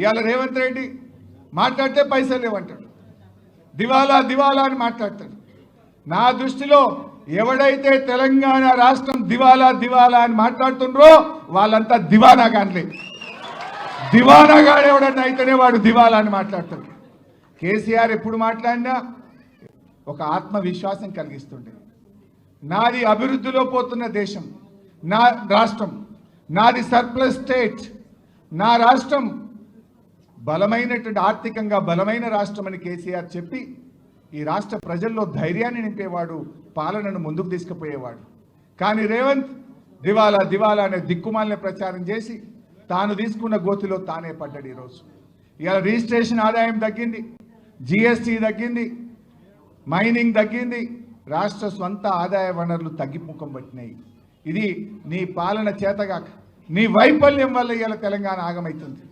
ఇవాళ రేవంత్ రెడ్డి మాట్లాడితే పైసలు లేవంటాడు. దివాలా దివాలా అని మాట్లాడతాడు. నా దృష్టిలో ఎవడైతే తెలంగాణ రాష్ట్రం దివాలా దివాలా అని మాట్లాడుతుండ్రో వాళ్ళంతా దివానా కానలే దివానాగాడు ఎవడన్నా అయితేనే వాడు దివాలా అని మాట్లాడతాడు. కేసీఆర్ ఎప్పుడు మాట్లాడినా ఒక ఆత్మవిశ్వాసం కలిగిస్తుండే. నాది అభివృద్ధిలో పోతున్న దేశం నా రాష్ట్రం నాది సర్ప్లస్ స్టేట్ నా రాష్ట్రం బలమైనటువంటి ఆర్థికంగా బలమైన రాష్ట్రం అని కేసీఆర్ చెప్పి ఈ రాష్ట్ర ప్రజల్లో ధైర్యాన్ని నింపేవాడు పాలనను ముందుకు తీసుకుపోయేవాడు. కానీ రేవంత్ దివాలా దివాలా అనే దిక్కుమాలిన ప్రచారం చేసి తాను తీసుకున్న గోతిలో తానే పడ్డాడు ఈరోజు. ఇవాళ రిజిస్ట్రేషన్ ఆదాయం తగ్గింది జిఎస్టీ తగ్గింది మైనింగ్ తగ్గింది రాష్ట్ర స్వంత ఆదాయ వనరులు తగ్గిముఖం పట్టినాయి. ఇది నీ పాలన చేతగాక నీ వైఫల్యం వల్ల ఇవాళ తెలంగాణ ఆగమవుతుంది